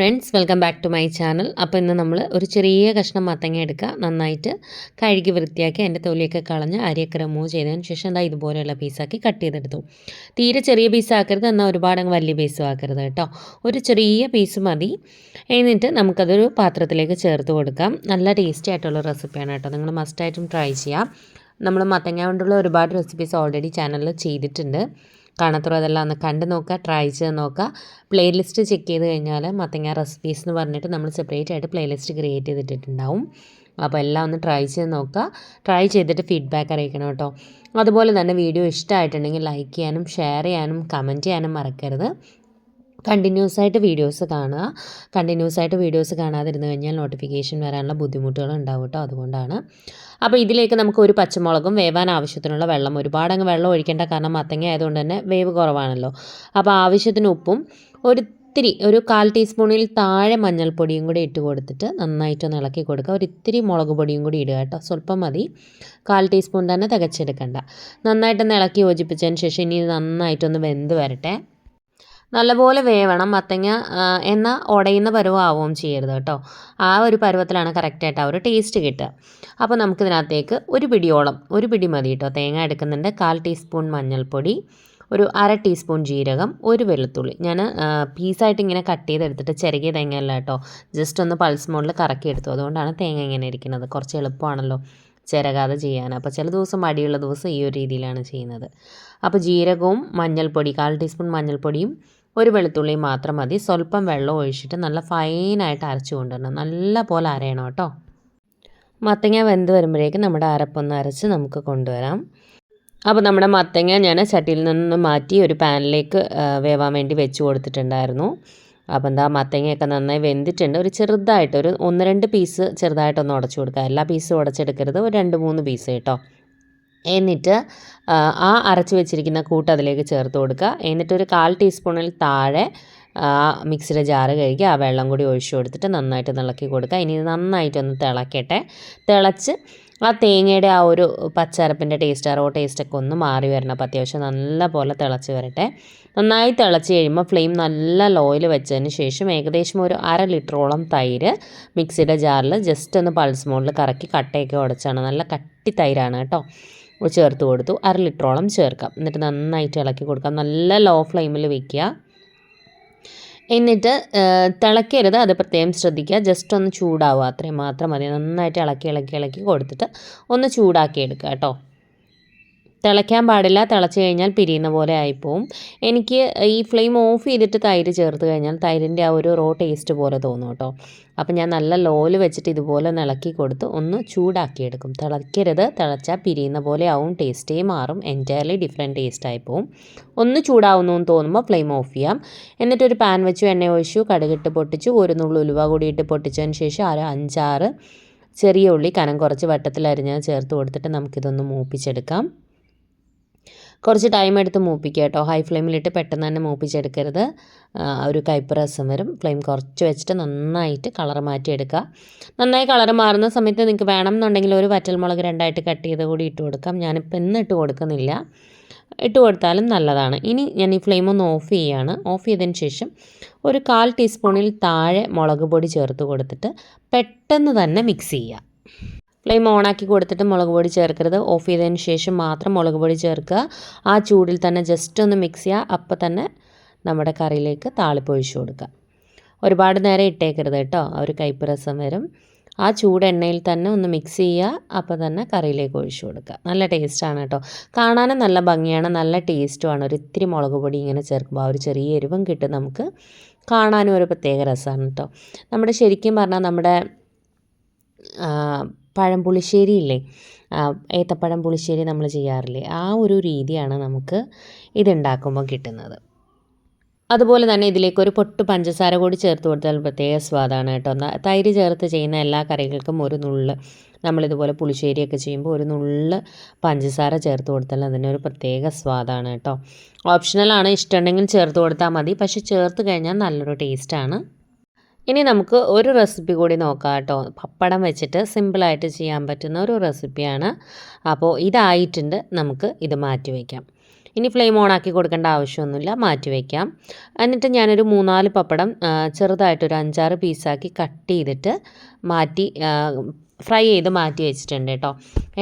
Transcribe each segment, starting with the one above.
Friends welcome back to my channel അപ്പോൾ ഇന്ന് നമ്മൾ ഒരു ചെറിയ കഷ്ണം മത്തങ്ങ എടുക്കുക നന്നായിട്ട് കഴുകി വൃത്തിയാക്കി അതിന്റെ തൊലിയൊക്കെ കളഞ്ഞ് അരിയൊക്കെ റിമൂവ് ചെയ്തതിന് ശേഷം എന്താ ഇതുപോലെയുള്ള പീസാക്കി കട്ട് ചെയ്തെടുത്തു. തീരെ ചെറിയ പീസ് ആക്കരുത് എന്നാൽ ഒരുപാട് അങ്ങ് വലിയ പീസും ആക്കരുത് കേട്ടോ. ഒരു ചെറിയ പീസ് മതി. എന്നിട്ട് നമുക്കതൊരു പാത്രത്തിലേക്ക് ചേർത്ത് കൊടുക്കാം. നല്ല ടേസ്റ്റി ആയിട്ടുള്ള റെസിപ്പിയാണ് കേട്ടോ. നിങ്ങൾ മസ്റ്റായിട്ടും ട്രൈ ചെയ്യാം. നമ്മൾ മത്തങ്ങ കൊണ്ടുള്ള ഒരുപാട് റെസിപ്പീസ് ഓൾറെഡി ചാനലിൽ ചെയ്തിട്ടുണ്ട്. കാണാത്തറോ അതെല്ലാം ഒന്ന് കണ്ടു നോക്കുക ട്രൈ ചെയ്ത് നോക്കുക. പ്ലേലിസ്റ്റ് ചെക്ക് ചെയ്ത് കഴിഞ്ഞാൽ മത്തങ്ങ റെസിപ്പീസ് എന്ന് പറഞ്ഞിട്ട് നമ്മൾ സെപ്പറേറ്റ് ആയിട്ട് പ്ലേലിസ്റ്റ് ക്രിയേറ്റ് ചെയ്തിട്ടുണ്ടാവും അപ്പോൾ എല്ലാം ഒന്ന് ട്രൈ ചെയ്ത് നോക്കുക. ട്രൈ ചെയ്തിട്ട് ഫീഡ്ബാക്ക് അറിയിക്കണം കേട്ടോ. അതുപോലെ തന്നെ വീഡിയോ ഇഷ്ടമായിട്ടുണ്ടെങ്കിൽ ലൈക്ക് ചെയ്യാനും ഷെയർ ചെയ്യാനും കമന്റ് ചെയ്യാനും മറക്കരുത്. കണ്ടിന്യൂസ് ആയിട്ട് വീഡിയോസ് കാണുക. കണ്ടിന്യൂസ് ആയിട്ട് വീഡിയോസ് കാണാതിരുന്നു കഴിഞ്ഞാൽ നോട്ടിഫിക്കേഷൻ വരാനുള്ള ബുദ്ധിമുട്ടുകൾ ഉണ്ടാവും കേട്ടോ അതുകൊണ്ടാണ്. അപ്പോൾ ഇതിലേക്ക് നമുക്ക് ഒരു പച്ചമുളകും വേവാൻ ആവശ്യത്തിനുള്ള വെള്ളം ഒരുപാട് അങ്ങ് വെള്ളം ഒഴിക്കേണ്ട കാരണം മത്തങ്ങ ആയതുകൊണ്ട് തന്നെ വേവ് കുറവാണല്ലോ. അപ്പോൾ ആവശ്യത്തിന് ഉപ്പും ഒരു ഇത്തിരി ഒരു കാൽ ടീസ്പൂണിൽ താഴെ മഞ്ഞൾപ്പൊടിയും കൂടി ഇട്ട് കൊടുത്തിട്ട് നന്നായിട്ടൊന്ന് ഇളക്കി കൊടുക്കുക. ഒരു ഇത്തിരി മുളക് പൊടിയും കൂടി ഇടുക കേട്ടോ സ്വല്പം മതി. കാൽ ടീസ്പൂൺ തന്നെ തികച്ചെടുക്കണ്ട. നന്നായിട്ടൊന്ന് ഇളക്കി യോജിപ്പിച്ചതിന് ശേഷം ഇനി നന്നായിട്ടൊന്ന് വെന്ത് വരട്ടെ. നല്ലപോലെ വേവണം മത്തങ്ങ എന്നാൽ ഉടയുന്ന പരുവമാവുകയും ചെയ്യരുത് കേട്ടോ. ആ ഒരു പരുവത്തിലാണ് കറക്റ്റായിട്ട് ആ ഒരു ടേസ്റ്റ് കിട്ടുക. അപ്പോൾ നമുക്കിതിനകത്തേക്ക് ഒരു പിടിയോളം ഒരു പിടി മതി കേട്ടോ. തേങ്ങ എടുക്കുന്നുണ്ട് കാൽ ടീസ്പൂൺ മഞ്ഞൾപ്പൊടി ഒരു അര ടീസ്പൂൺ ജീരകം ഒരു വെളുത്തുള്ളി. ഞാൻ പീസായിട്ട് ഇങ്ങനെ കട്ട് ചെയ്തെടുത്തിട്ട് ചെറുകിയ തേങ്ങയല്ല കേട്ടോ. ജസ്റ്റ് ഒന്ന് പൾസ് മോഡിൽ കറക്കി എടുത്തു. അതുകൊണ്ടാണ് തേങ്ങ ഇങ്ങനെ ഇരിക്കുന്നത്. കുറച്ച് എളുപ്പമാണല്ലോ ചിരകാതെ ചെയ്യാൻ. അപ്പോൾ ചില ദിവസം മടിയുള്ള ദിവസം ഈ ഒരു രീതിയിലാണ് ചെയ്യുന്നത്. അപ്പോൾ ജീരകവും മഞ്ഞൾപ്പൊടി കാൽ ടീസ്പൂൺ മഞ്ഞൾപ്പൊടിയും ഒരു വെളുത്തുള്ളി മാത്രം മതി. സ്വല്പം വെള്ളം ഒഴിച്ചിട്ട് നല്ല ഫൈനായിട്ട് അരച്ചു കൊണ്ടുവരണം. നല്ല പോലെ അരയണം കേട്ടോ. മത്തങ്ങ വെന്ത് വരുമ്പോഴേക്കും നമ്മുടെ അരപ്പൊന്ന് അരച്ച് നമുക്ക് കൊണ്ടുവരാം. അപ്പോൾ നമ്മുടെ മത്തങ്ങ ഞാൻ ചട്ടിയിൽ നിന്ന് മാറ്റി ഒരു പാനിലേക്ക് വേവാൻ വേണ്ടി വെച്ച് കൊടുത്തിട്ടുണ്ടായിരുന്നു. അപ്പോൾ എന്താ മത്തങ്ങയൊക്കെ നന്നായി വെന്തിട്ടുണ്ട്. ഒരു ചെറുതായിട്ട് ഒരു ഒന്ന് രണ്ട് പീസ് ചെറുതായിട്ടൊന്ന് ഉടച്ചു കൊടുക്കുക എല്ലാ പീസും ഉടച്ചെടുക്കരുത്. ഒരു രണ്ട് മൂന്ന് പീസ് കേട്ടോ. എന്നിട്ട് ആ അരച്ച് വെച്ചിരിക്കുന്ന കൂട്ട് അതിലേക്ക് ചേർത്ത് കൊടുക്കുക. എന്നിട്ട് ഒരു കാൽ ടീസ്പൂണിൽ താഴെ മിക്സിയുടെ ജാറ് കഴുകി ആ വെള്ളം കൂടി ഒഴിച്ചു കൊടുത്തിട്ട് നന്നായിട്ട് ഇളക്കി കൊടുക്കുക. ഇനി നന്നായിട്ടൊന്ന് തിളക്കട്ടെ. തിളച്ച് ആ തേങ്ങയുടെ ആ ഒരു പച്ചരപ്പിന്റെ ടേസ്റ്റ് ആ റോ ടേസ്റ്റൊക്കെ ഒന്ന് മാറി വരണം. അപ്പോൾ അത്യാവശ്യം നല്ല പോലെ തിളച്ച് വരട്ടെ. നന്നായി തിളച്ച് കഴിയുമ്പോൾ ഫ്ലെയിം നല്ല ലോയിൽ വെച്ചതിന് ശേഷം ഏകദേശം ഒരു അര ലിറ്ററോളം തൈര് മിക്സിയുടെ ജാറിൽ ജസ്റ്റ് ഒന്ന് പൾസ് മോഡിൽ കറക്കി കട്ടയൊക്കെ ഉടച്ചാണ്. നല്ല കട്ടി തൈരാണ് കേട്ടോ. ചേർത്ത് കൊടുത്തു. അര ലിറ്ററോളം ചേർക്കാം. എന്നിട്ട് നന്നായിട്ട് ഇളക്കി കൊടുക്കാം. നല്ല ലോ ഫ്ലെയിമിൽ വെക്കുക. എന്നിട്ട് തിളക്കരുത് അത് പ്രത്യേകം ശ്രദ്ധിക്കുക. ജസ്റ്റ് ഒന്ന് ചൂടാവുക. അത്രയും മാത്രം മതി. നന്നായിട്ട് ഇളക്കി ഇളക്കി ഇളക്കി കൊടുത്തിട്ട് ഒന്ന് ചൂടാക്കി എടുക്കുക കേട്ടോ. തിളയ്ക്കാൻ പാടില്ല. തിളച്ച് കഴിഞ്ഞാൽ പിരിയുന്ന പോലെ ആയിപ്പോവും. എനിക്ക് ഈ ഫ്ലെയിം ഓഫ് ചെയ്തിട്ട് തൈര് ചേർത്ത് കഴിഞ്ഞാൽ തൈരിന്റെ ആ ഒരു റോ ടേസ്റ്റ് പോലെ തോന്നും കേട്ടോ. അപ്പം ഞാൻ നല്ല ലോൽ വെച്ചിട്ട് ഇതുപോലെ ഒന്ന് ഇളക്കി കൊടുത്ത് ഒന്ന് ചൂടാക്കിയെടുക്കും. തിളയ്ക്കരുത്. തിളച്ചാൽ പിരിയുന്ന പോലെ ആവും. ടേസ്റ്റേ മാറും. എന്റയർലി ഡിഫറെന്റ് ടേസ്റ്റ് ആയിപ്പോവും. ഒന്ന് ചൂടാവുന്നു എന്ന് തോന്നുമ്പോൾ ഫ്ലെയിം ഓഫ് ചെയ്യാം. എന്നിട്ടൊരു പാൻ വെച്ചു എണ്ണ ഒഴിച്ചു കടുകിട്ട് പൊട്ടിച്ചു ഒരു നുള്ളു ഉലുവ കൂടി ഇട്ട് പൊട്ടിച്ചതിന് ശേഷം ഒരു അഞ്ചാറ് ചെറിയ ഉള്ളി കനം കുറച്ച് വട്ടത്തിൽ ചേർത്ത് കൊടുത്തിട്ട് നമുക്കിതൊന്ന് മൂപ്പിച്ചെടുക്കാം. കുറച്ച് ടൈം എടുത്ത് മൂപ്പിക്കുക കേട്ടോ. ഹൈ ഫ്ലെയിമിലിട്ട് പെട്ടെന്ന് തന്നെ മൂപ്പിച്ചെടുക്കരുത്. ഒരു കയ്പ്പ് രസം വരും. ഫ്ലെയിം കുറച്ച് വെച്ചിട്ട് നന്നായിട്ട് കളർ മാറ്റിയെടുക്കുക നന്നായി കളർ മാറുന്ന സമയത്ത് നിങ്ങൾക്ക് വേണം എന്നുണ്ടെങ്കിൽ ഒരു വറ്റൽമുളക് രണ്ടായിട്ട് കട്ട് ചെയ്ത് കൂടി ഇട്ട് കൊടുക്കാം. ഞാനിപ്പോൾ ഇന്ന് ഇട്ട് കൊടുക്കുന്നില്ല. ഇട്ട് കൊടുത്താലും നല്ലതാണ്. ഇനി ഞാൻ ഈ ഫ്ലെയിം ഒന്ന് ഓഫ് ചെയ്യുകയാണ് ഓഫ് ചെയ്തതിന് ശേഷം ഒരു കാൽ ടീസ്പൂണിൽ താഴെ മുളക് പൊടി ചേർത്ത് കൊടുത്തിട്ട് പെട്ടെന്ന് തന്നെ മിക്സ് ചെയ്യുക. ഫ്ലെയിം ഓണാക്കി കൊടുത്തിട്ട് മുളക് പൊടി ചേർക്കരുത്. ഓഫ് ചെയ്തതിന് ശേഷം മാത്രം മുളക് പൊടി ചേർക്കുക. ആ ചൂടിൽ തന്നെ ജസ്റ്റ് ഒന്ന് മിക്സ് ചെയ്യുക. അപ്പോൾ തന്നെ നമ്മുടെ കറിയിലേക്ക് താളിപ്പൊഴിച്ചു കൊടുക്കുക. ഒരുപാട് നേരം ഇട്ടേക്കരുത് കേട്ടോ. ആ ഒരു കയ്പ്പ് വരും. ആ ചൂട് എണ്ണയിൽ തന്നെ ഒന്ന് മിക്സ് ചെയ്യുക. അപ്പോൾ തന്നെ കറിയിലേക്ക് ഒഴിച്ചു കൊടുക്കുക. നല്ല ടേസ്റ്റാണ് കേട്ടോ. കാണാനും നല്ല ഭംഗിയാണ്. നല്ല ടേസ്റ്റുമാണ് ഒരു ഇത്തിരി മുളക് പൊടി ഇങ്ങനെ ചേർക്കുമ്പോൾ ആ ഒരു ചെറിയ എരിവും കിട്ടും നമുക്ക്. കാണാനും ഒരു പ്രത്യേക രസമാണ് കേട്ടോ. നമ്മുടെ ശരിക്കും പറഞ്ഞാൽ നമ്മുടെ പഴം പുളിശ്ശേരി ഇല്ലേ? ഏത്തപ്പഴം പുളിശ്ശേരി നമ്മൾ ചെയ്യാറില്ലേ? ആ ഒരു രീതിയാണ് നമുക്ക് ഇതുണ്ടാക്കുമ്പോൾ കിട്ടുന്നത്. അതുപോലെ തന്നെ ഇതിലേക്ക് ഒരു പൊട്ട് പഞ്ചസാര കൂടി ചേർത്ത് കൊടുത്താൽ പ്രത്യേക സ്വാദാണ് കേട്ടോ. തൈര് ചേർത്ത് ചെയ്യുന്ന എല്ലാ കറികൾക്കും ഒരു നുള്ള് നമ്മളിതുപോലെ പുളിശ്ശേരിയൊക്കെ ചെയ്യുമ്പോൾ ഒരു നുള്ള് പഞ്ചസാര ചേർത്ത് കൊടുത്താൽ അതിനൊരു പ്രത്യേക സ്വാദാണ് കേട്ടോ. ഓപ്ഷണലാണ് ഇഷ്ടമുണ്ടെങ്കിൽ ചേർത്ത് കൊടുത്താൽ മതി. പക്ഷേ ചേർത്ത് കഴിഞ്ഞാൽ നല്ലൊരു ടേസ്റ്റാണ് ഇനി നമുക്ക് ഒരു റെസിപ്പി കൂടി നോക്കാം കേട്ടോ. പപ്പടം വെച്ചിട്ട് സിമ്പിളായിട്ട് ചെയ്യാൻ പറ്റുന്ന ഒരു റെസിപ്പിയാണ് അപ്പോൾ ഇതായിട്ടുണ്ട്. നമുക്ക് ഇത് മാറ്റി വയ്ക്കാം ഇനി ഫ്ലെയിം ഓൺ ആക്കി കൊടുക്കേണ്ട ആവശ്യമൊന്നുമില്ല. മാറ്റി വയ്ക്കാം എന്നിട്ട് ഞാനൊരു മൂന്നാൽ പപ്പടം ചെറുതായിട്ടൊരു അഞ്ചാറ് പീസാക്കി കട്ട് ചെയ്തിട്ട് മാറ്റി ഫ്രൈ ചെയ്ത് മാറ്റി വെച്ചിട്ടുണ്ട് കേട്ടോ.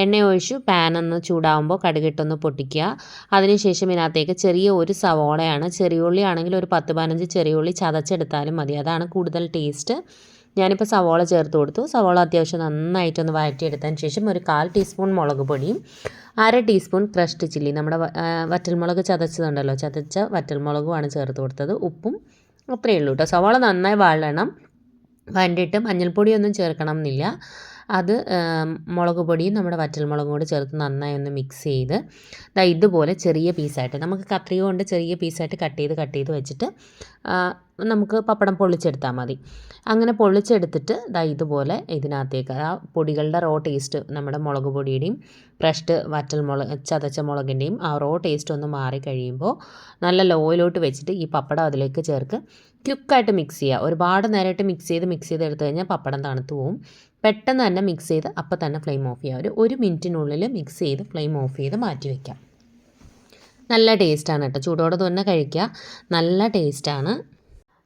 എണ്ണ ഒഴിച്ചു ഒന്ന് ചൂടാകുമ്പോൾ കടുകിട്ടൊന്ന് പൊട്ടിക്കുക. അതിനുശേഷം ഇതിനകത്തേക്ക് ചെറിയ ഒരു സവോളയാണ്. ചെറിയ ഉള്ളി ആണെങ്കിൽ ഒരു പത്ത് പതിനഞ്ച് ചെറിയ ഉള്ളി ചതച്ചെടുത്താലും മതി. അതാണ് കൂടുതൽ ടേസ്റ്റ്. ഞാനിപ്പോൾ സവോള ചേർത്ത് കൊടുത്തു. സവോള അത്യാവശ്യം നന്നായിട്ടൊന്ന് വഴറ്റിയെടുത്തതിന് ശേഷം ഒരു കാൽ ടീസ്പൂൺ മുളക് പൊടിയും അര ടീസ്പൂൺ ക്രഷ്ഡ് ചില്ലി. നമ്മുടെ വറ്റൽമുളക് ചതച്ചതുണ്ടല്ലോ. ചതച്ച വറ്റൽമുളകുമാണ് ചേർത്ത് കൊടുത്തത്. ഉപ്പും അത്രയേ ഉള്ളൂ കേട്ടോ സവോള നന്നായി വാഴണം. വണ്ടിയിട്ട് മഞ്ഞൾപ്പൊടിയൊന്നും ചേർക്കണം എന്നില്ല അത് മുളക് പൊടിയും നമ്മുടെ വറ്റൽമുളകും കൂടി ചേർത്ത് നന്നായി ഒന്ന് മിക്സ് ചെയ്ത് ദാ ഇതുപോലെ ചെറിയ പീസായിട്ട് നമുക്ക് കത്രിക കൊണ്ട് ചെറിയ പീസായിട്ട് കട്ട് ചെയ്ത് കട്ട് ചെയ്ത് വെച്ചിട്ട് നമുക്ക് പപ്പടം പൊള്ളിച്ചെടുത്താൽ മതി. അങ്ങനെ പൊള്ളിച്ചെടുത്തിട്ട് ദാ ഇതുപോലെ ഇതിനകത്തേക്ക് ആ പൊടികളുടെ റോ ടേസ്റ്റ് നമ്മുടെ മുളക് പൊടിയുടെയും ഫ്രഷ്ഡ് വറ്റൽ മുളക് ചതച്ച മുളകിന്റെയും ആ റോ ടേസ്റ്റ് ഒന്ന് മാറി കഴിയുമ്പോൾ നല്ല ലോയിലോട്ട് വെച്ചിട്ട് ഈ പപ്പടം അതിലേക്ക് ചേർക്ക് ക്യുക്കായിട്ട് മിക്സ് ചെയ്യുക ഒരുപാട് നേരമായിട്ട് മിക്സ് ചെയ്ത് മിക്സ് ചെയ്ത് എടുത്തു കഴിഞ്ഞാൽ പപ്പടം തണുത്തു പോവും. പെട്ടെന്ന് തന്നെ മിക്സ് ചെയ്ത് അപ്പം തന്നെ ഫ്ലെയിം ഓഫ് ചെയ്യുക ഒരു ഒരു മിനിറ്റിനുള്ളിൽ മിക്സ് ചെയ്ത് ഫ്ലെയിം ഓഫ് ചെയ്ത് മാറ്റി വയ്ക്കാം നല്ല ടേസ്റ്റാണ് കേട്ടോ. ചൂടോടെ തന്നെ കഴിക്കുക. നല്ല ടേസ്റ്റാണ്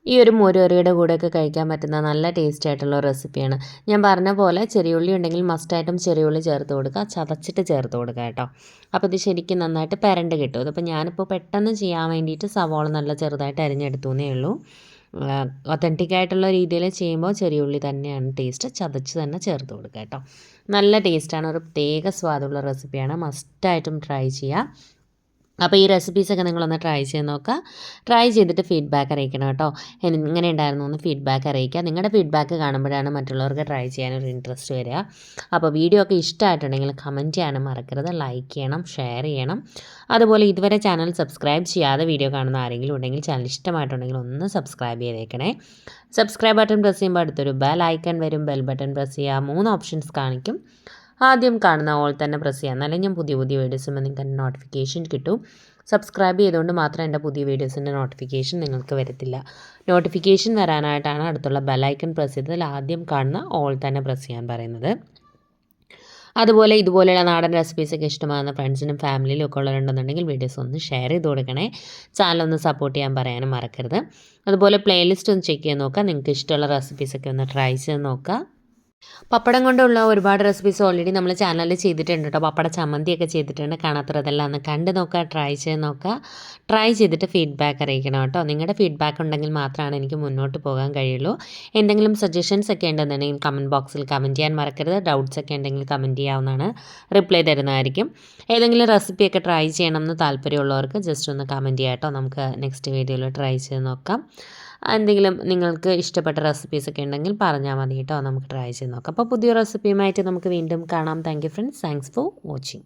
ഈ ഒരു മോരുകറിയുടെ കൂടെയൊക്കെ കഴിക്കാൻ പറ്റുന്ന നല്ല ടേസ്റ്റ് ആയിട്ടുള്ള റെസിപ്പിയാണ് ഞാൻ പറഞ്ഞ പോലെ ചെറിയുള്ളി ഉണ്ടെങ്കിൽ മസ്റ്റായിട്ടും ചെറിയുള്ളി ചേർത്ത് കൊടുക്കുക. ചതച്ചിട്ട് ചേർത്ത് കൊടുക്കുക കേട്ടോ. അപ്പോൾ ഇത് ശരിക്കും നന്നായിട്ട് പെരണ്ട് കിട്ടും. ഇതിപ്പോൾ ഞാനിപ്പോൾ പെട്ടെന്ന് ചെയ്യാൻ വേണ്ടിയിട്ട് സവോള നല്ല ചെറുതായിട്ട് അരിഞ്ഞെടുത്തു എന്നേ ഉള്ളൂ. ഒത്തന്റിക് ആയിട്ടുള്ള രീതിയിൽ ചെയ്യുമ്പോൾ ചെറിയ ഉള്ളി തന്നെയാണ് ടേസ്റ്റ് ചതച്ച് തന്നെ ചേർത്ത് കൊടുക്കുക കേട്ടോ നല്ല ടേസ്റ്റാണ് ഒരു പ്രത്യേക സ്വാദുള്ള റെസിപ്പിയാണ് മസ്റ്റായിട്ടും ട്രൈ ചെയ്യുക അപ്പോൾ ഈ റെസിപ്പീസൊക്കെ നിങ്ങളൊന്ന് ട്രൈ ചെയ്ത് നോക്കുക. ട്രൈ ചെയ്തിട്ട് ഫീഡ്ബാക്ക് അറിയിക്കണം കേട്ടോ. എങ്ങനെ ഉണ്ടായിരുന്നു എന്ന് ഫീഡ്ബാക്ക് അറിയിക്കുക. നിങ്ങളുടെ ഫീഡ്ബാക്ക് കാണുമ്പോഴാണ് മറ്റുള്ളവർക്ക് ട്രൈ ചെയ്യാനൊരു ഇൻട്രസ്റ്റ് വരിക. അപ്പോൾ വീഡിയോ ഒക്കെ ഇഷ്ടമായിട്ടുണ്ടെങ്കിൽ കമന്റ് ചെയ്യാനും മറക്കരുത്. ലൈക്ക് ചെയ്യണം ഷെയർ ചെയ്യണം. അതുപോലെ ഇതുവരെ ചാനൽ സബ്സ്ക്രൈബ് ചെയ്യാതെ വീഡിയോ കാണുന്ന ആരെങ്കിലും ഉണ്ടെങ്കിൽ ചാനൽ ഇഷ്ടമായിട്ടുണ്ടെങ്കിൽ ഒന്ന് സബ്സ്ക്രൈബ് ചെയ്തേക്കണേ. സബ്സ്ക്രൈബ് ബട്ടൺ പ്രസ് ചെയ്യുമ്പോൾ അടുത്തൊരു ബെൽ ഐക്കൺ വരും. ബെൽ ബട്ടൺ പ്രസ് ചെയ്യുക. മൂന്ന് ഓപ്ഷൻസ് കാണിക്കും. ആദ്യം കാണുന്ന ഓൾ തന്നെ പ്രസ് ചെയ്യാം. എന്നാലേ ഞാൻ പുതിയ പുതിയ വീഡിയോസ് നിങ്ങൾക്ക് എന്റെ നോട്ടിഫിക്കേഷൻ കിട്ടും. സബ്സ്ക്രൈബ് ചെയ്തുകൊണ്ട് മാത്രം എന്റെ പുതിയ വീഡിയോസിന്റെ നോട്ടിഫിക്കേഷൻ നിങ്ങൾക്ക് വരത്തില്ല. നോട്ടിഫിക്കേഷൻ വരാനായിട്ടാണ് അടുത്തുള്ള ബെലൈക്കൺ പ്രസ് ചെയ്തതിൽ ആദ്യം കാണുന്ന ഓൾ തന്നെ പ്രസ് ചെയ്യാൻ പറയുന്നത്. അതുപോലെ ഇതുപോലെയുള്ള നാടൻ റെസിപ്പീസൊക്കെ ഇഷ്ടമാകുന്ന ഫ്രണ്ട്സിനും ഫാമിലിയിലും ഒക്കെ ഉള്ളവരുണ്ടെന്നുണ്ടെങ്കിൽ വീഡിയോസ് ഒന്ന് ഷെയർ ചെയ്ത് കൊടുക്കണേ. ചാനൽ ഒന്ന് സപ്പോർട്ട് ചെയ്യാൻ പറയാനും മറക്കരുത്. അതുപോലെ പ്ലേലിസ്റ്റ് ഒന്ന് ചെക്ക് ചെയ്ത് നോക്കുക. നിങ്ങൾക്ക് ഇഷ്ടമുള്ള റെസിപ്പീസൊക്കെ ഒന്ന് ട്രൈ ചെയ്ത് നോക്കുക. പപ്പടം കൊണ്ടുള്ള ഒരുപാട് റെസിപ്പീസ് ഓൾറെഡി നമ്മൾ ചാനലിൽ ചെയ്തിട്ടുണ്ട് കേട്ടോ പപ്പട ചമ്മന്തിയൊക്കെ ചെയ്തിട്ടുണ്ട്. കാണാത്തതെല്ലാം ഒന്ന് കണ്ട് നോക്കുക ട്രൈ ചെയ്ത് നോക്കുക ട്രൈ ചെയ്തിട്ട് ഫീഡ്ബാക്ക് അറിയിക്കണം കേട്ടോ നിങ്ങളുടെ ഫീഡ്ബാക്ക് ഉണ്ടെങ്കിൽ മാത്രമാണ് എനിക്ക് മുന്നോട്ട് പോകാൻ കഴിയുള്ളൂ. എന്തെങ്കിലും സജഷൻസ് ഒക്കെ ഉണ്ടെന്നുണ്ടെങ്കിൽ കമന്റ് ബോക്സിൽ കമന്റ് ചെയ്യാൻ മറക്കരുത്. ഡൗട്ട്സ് ഒക്കെ ഉണ്ടെങ്കിൽ കമന്റ് ചെയ്യാവുന്നതാണ്. റിപ്ലൈ തരുന്നതായിരിക്കും. ഏതെങ്കിലും റെസിപ്പിയൊക്കെ ട്രൈ ചെയ്യണം എന്ന് താല്പര്യമുള്ളവർക്ക് ജസ്റ്റ് ഒന്ന് കമന്റ് ചെയ്യാം കേട്ടോ നമുക്ക് നെക്സ്റ്റ് വീഡിയോയിൽ ട്രൈ ചെയ്ത് നോക്കാം. എന്തെങ്കിലും നിങ്ങൾക്ക് ഇഷ്ടപ്പെട്ട റെസിപ്പീസൊക്കെ ഉണ്ടെങ്കിൽ പറഞ്ഞാൽ മതി കേട്ടോ. നമുക്ക് ട്രൈ ചെയ്ത് നോക്കാം. അപ്പോൾ പുതിയ റെസിപ്പിയുമായിട്ട് നമുക്ക് വീണ്ടും കാണാം. Thank you friends thanks for watching